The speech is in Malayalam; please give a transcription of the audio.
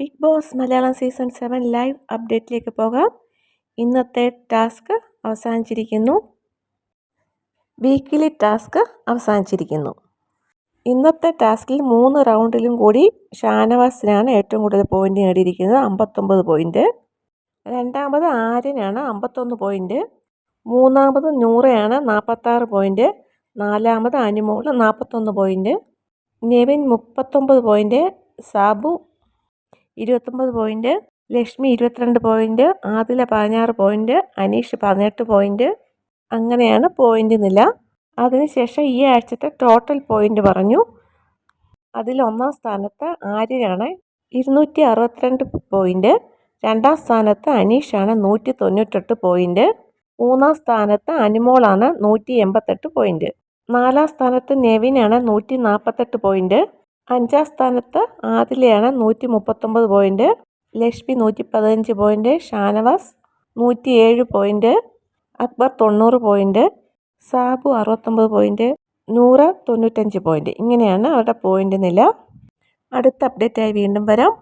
Bigg Boss Malayalam season seven live അപ്ഡേറ്റിലേക്ക് പോകാം. ഇന്നത്തെ ടാസ്ക് അവസാനിച്ചിരിക്കുന്നു. വീക്കിലി ടാസ്ക് അവസാനിച്ചിരിക്കുന്നു. ഇന്നത്തെ ടാസ്കിൽ മൂന്ന് റൗണ്ടിലും കൂടി ഷാനവാസിനാണ് ഏറ്റവും കൂടുതൽ പോയിന്റ് നേടിയിരിക്കുന്നത് അമ്പത്തൊമ്പത് പോയിന്റ്. രണ്ടാമത് ആര്യനാണ് അമ്പത്തൊന്ന് പോയിന്റ്. മൂന്നാമത് നൂറയാണ് നാൽപ്പത്താറ് പോയിന്റ്. നാലാമത് അനുമോൾ നാൽപ്പത്തൊന്ന് പോയിന്റ്. നെവിൻ മുപ്പത്തൊമ്പത് പോയിന്റ്. സാബു ഇരുപത്തൊമ്പത് പോയിന്റ് ലക്ഷ്മി ഇരുപത്തിരണ്ട് പോയിന്റ് ആദില പതിനാറ് പോയിന്റ് അനീഷ് പതിനെട്ട് പോയിന്റ് അങ്ങനെയാണ് പോയിന്റ് നില. അതിനുശേഷം ഈ ആഴ്ചത്തെ ടോട്ടൽ പോയിന്റ് പറഞ്ഞു. അതിൽ ഒന്നാം സ്ഥാനത്ത് ആര്യനാണ് ഇരുന്നൂറ്റി അറുപത്തിരണ്ട് പോയിന്റ് രണ്ടാം സ്ഥാനത്ത് അനീഷാണ് നൂറ്റി തൊണ്ണൂറ്റെട്ട് പോയിന്റ് മൂന്നാം സ്ഥാനത്ത് അനുമോളാണ് നൂറ്റി എൺപത്തെട്ട് പോയിന്റ് നാലാം സ്ഥാനത്ത് നെവിനാണ് നൂറ്റി നാൽപ്പത്തെട്ട് പോയിന്റ്. അഞ്ചാം സ്ഥാനത്ത് ആദിലയാണ് നൂറ്റി മുപ്പത്തൊമ്പത് പോയിന്റ് ലക്ഷ്മി നൂറ്റി പതിനഞ്ച് പോയിന്റ് ഷാനവാസ് നൂറ്റി ഏഴ് പോയിന്റ് അക്ബർ തൊണ്ണൂറ് പോയിന്റ് സാബു അറുപത്തൊമ്പത് പോയിന്റ് നൂറ തൊണ്ണൂറ്റഞ്ച് പോയിന്റ് ഇങ്ങനെയാണ് അവരുടെ പോയിന്റ് നില. അടുത്ത അപ്ഡേറ്റായി വീണ്ടും വരാം.